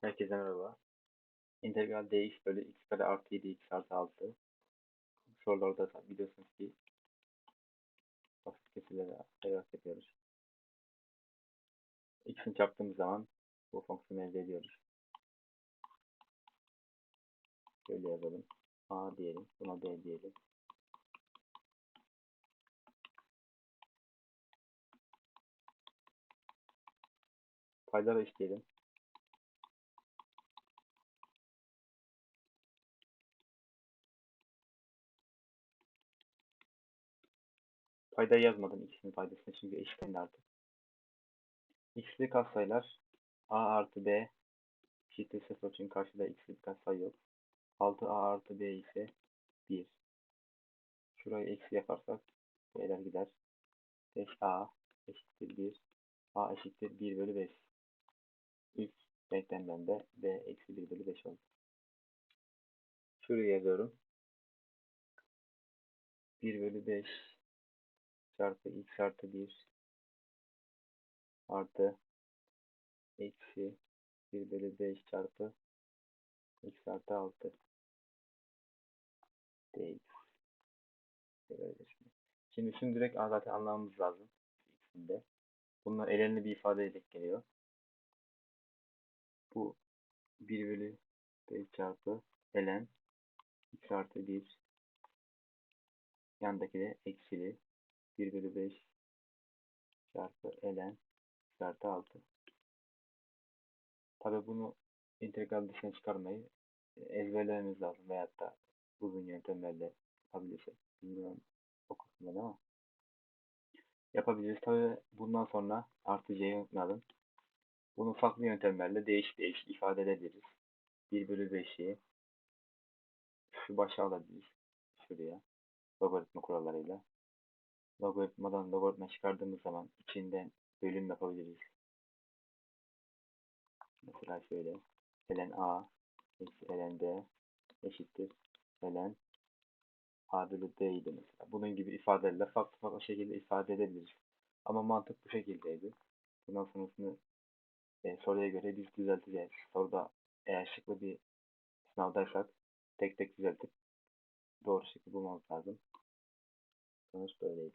Herkese merhaba. İntegral dx bölü x kare artı 7 x artı 6. Bu sorularda da biliyorsunuz ki basit kesirlere ayarak yapıyoruz. x'ini çarptığımız zaman bu fonksiyonu elde ediyoruz. Şöyle yazalım. a diyelim. Buna b diyelim. Paylara işleyelim. Paydayı yazmadım x'in paydasını çünkü eşitlendi artık. x'li katsayılar a artı b eşittir 0 çünkü karşıda x'li katsayı yok. 6a artı b ise 1. Şurayı eksi yaparsak b'ler gider. 5a eşittir 1. a eşittir 1 bölü 5. İlk denklemden de b eksi 1 bölü 5 oldu. Şuraya yazıyorum. 1 bölü 5 çarpı x artı 1 artı eksi 1 bölü 5 çarpı x artı 6 dx. Şimdi. Şunu direkt zaten anlamamız lazım. İkisinde. Bunlar elenli bir ifade edecek geliyor. Bu 1 bölü 5 çarpı elen x artı 1 yandaki de eksili 1 bölü 5 çarpı ln artı 6. Tabi bunu integral dışına çıkarmayı ezberlememiz lazım veyahut da uzun yöntemlerle yapabilirsek. Bilmiyorum o ama yapabiliriz. Tabi bundan sonra artı c'yi unutmayalım. Bunu farklı yöntemlerle değiş değiş ifade edebiliriz. 1 bölü 5'i şu başa alabiliriz. Şuraya. Logaritma kurallarıyla. Logaritmadan logaritma çıkardığımız zaman içinden bölüm yapabiliriz. Mesela şöyle. ln a ln b eşittir ln a bölü b idi mesela. Bunun gibi ifadelerle farklı farklı şekilde ifade edebiliriz. Ama mantık bu şekildeydi. Bundan sonrasını e, soruya göre biz düzelteceğiz. Soruda eğer şıklı bir sınavdaysak tek tek düzeltip doğru şıkkı bulmamız lazım. transplanted